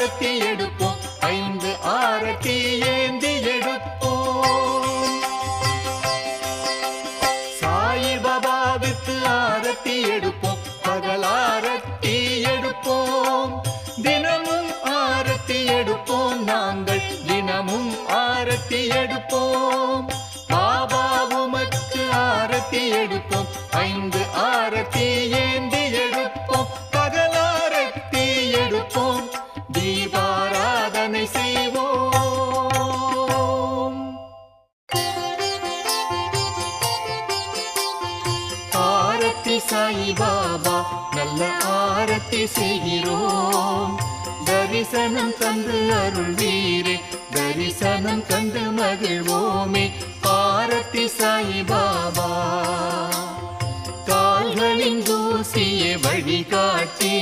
ஆரத்தி எடுப்போம். ஐந்து ஆரத்தி ஏந்தி எடுப்போம். சாயிபாபாவிற்கு ஆரத்தி எடுப்போம். பகலாரத்தி எடுப்போம். தினமும் ஆரத்தி எடுப்போம். நாங்கள் தினமும் ஆரத்தி எடுப்போம். பாபா உமக்கு ஆரத்தி எடுப்போம். ஐந்து ஆரத்தி சாய் பாபா நல்ல ஆரத்தி செய்கிறோம். தரிசனம் தந்து அருள் வீரே தரிசனம் தந்து மகிழ்வோமே ஆரத்தி சாய் பாபா கால்களின் தூசியை வழிகாட்டி